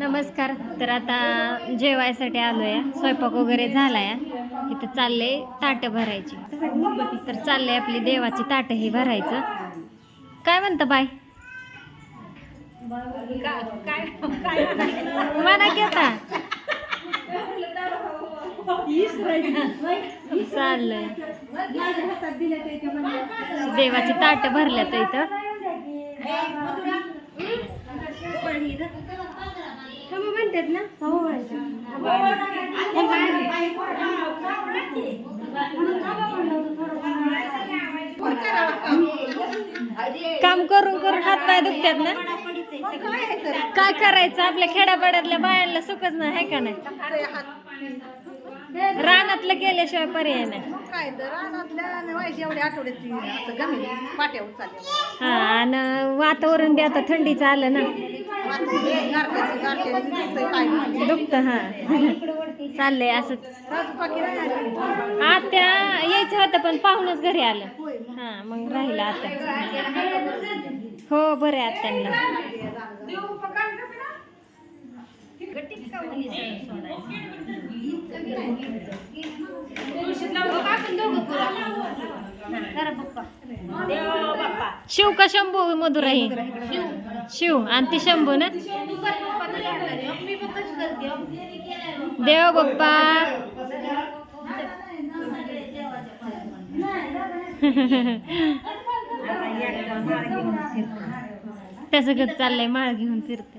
नमस्कार. तर आता जेवायसाठी आलो आहे स्वयंपाक वगैरे झाला या इथं चालले ताटं भरायची. तर चालले आपली देवाची ताटं ही भरायचं. काय म्हणतं बाय म्हणा घेता आता चाललंय. देवाची ताट भरल्यात इथं. म्हणतात ना? हो, हो, हो. काम करून करून हात पाय दुखतात ना? काय करायचं? आपल्या खेड्यापाड्यातल्या बायांना सुखच नाही आहे का नाही? रानातलं केल्याशिवाय पर्याय नाही. काय तर रानातल्या व्हायची एवढ्या पाट्यावर हा आणि वातावरण बी आता थंडीचं आलं ना. दुखत हा. चाललंय असं. आत्या यायचं होतं पण पाहूनच घरी आलं. हा मग राहिलं आता. हो बरं आहे आत्यांना. शिव का शंभू मधुराही शिव. आणि ती शंभू ना? देव बाप्पा. त्याचं गत चाललंय माळ घेऊन फिरते.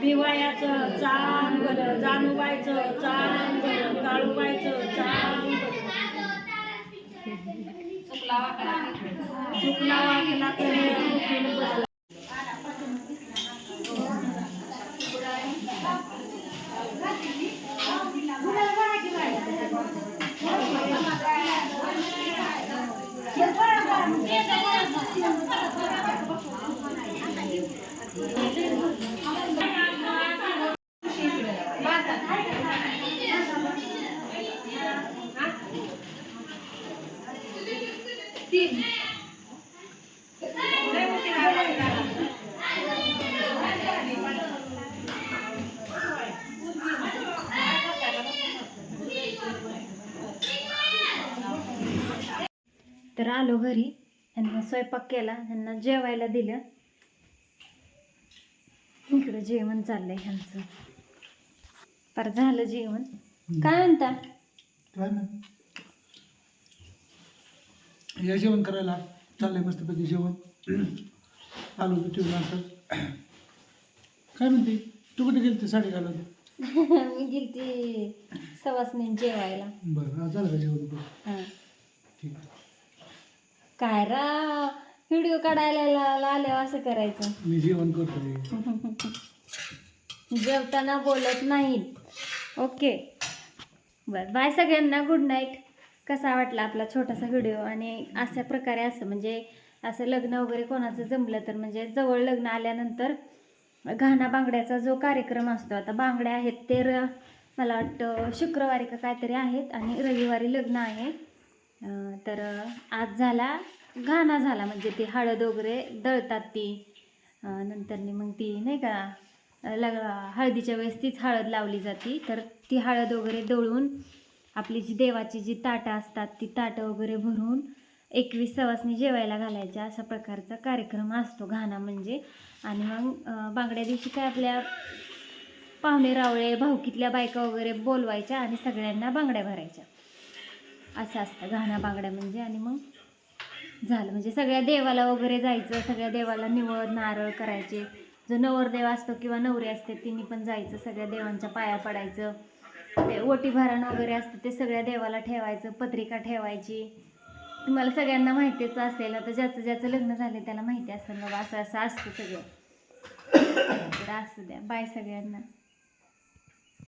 दिवाळ्याचं चांग बरं जानूबाईचं चांग बरं काळूबाईचं चांग तर आलो घरी त्यांना स्वयंपाक केला त्यांना जेवायला दिलं. इकडं जेवण चाललंय ह्यांचं. पर झालं जेवण. काय म्हणता? या जेवण करायला चाललंय मस्तपैकी जेवण. आलो होतो ठेवून नंतर काय म्हणते? तू कुठे गेली ते साडी घालून मी गेलती सवासनी जेवायला. बरं आज झालं का जेवण? बरं. हां. ठीक आहे. काय रा व्हिडिओ काढायला ला- आल्यावर असं करायचं. मी जेवण करतोय. जेवताना बोलत नाहीत ओके. बर बाय सगळ्यांना. गुड नाईट कसा वाटला आपला छोटासा व्हिडिओ? आणि अशा प्रकारे असं म्हणजे असं लग्न वगैरे कोणाचं जमलं तर म्हणजे जवळ लग्न आल्यानंतर घाणा बांगड्याचा जो कार्यक्रम असतो आता बांगड्या आहेत ते र मला वाटतं शुक्रवारी का काहीतरी आहेत आणि रविवारी लग्न आहे. तर आज झाला घाणा झाला म्हणजे ती हळद वगैरे दळतात ती. नंतरनी मग ती नाही का लग हळदीच्या वेळेस तीच हळद लावली जाते. तर ती हळद वगैरे दळून आपली जी देवाची जी ताटं असतात ती ताटं वगैरे भरून एकवीस सवासनी जेवायला घालायच्या. अशा प्रकारचा कार्यक्रम असतो घाणा म्हणजे. आणि मग बांगड्या दिवशी काय आपल्या पाहुणे रावळे भाऊकीतल्या बायका वगैरे बोलवायच्या आणि सगळ्यांना बांगड्या भरायच्या. असं असतं घाणा बांगड्या म्हणजे. आणि मग झालं. म्हणजे सगळ्या देवाला वगैरे जायचं सगळ्या देवाला निवड नारळ करायचे. जो नवरदेव असतो किंवा नवरी असते तिने पण जायचं सगळ्या देवांच्या पाया पडायचं. ते ओटी भरण वगैरे असतं ते सगळ्या देवाला ठेवायचं पत्रिका ठेवायची. तुम्हाला सगळ्यांना माहितीच असेल आता ज्याचं ज्याचं लग्न झालं त्याला माहिती असेल बाबा असं असं असतं सगळं. तर असू द्या बाय सगळ्यांना.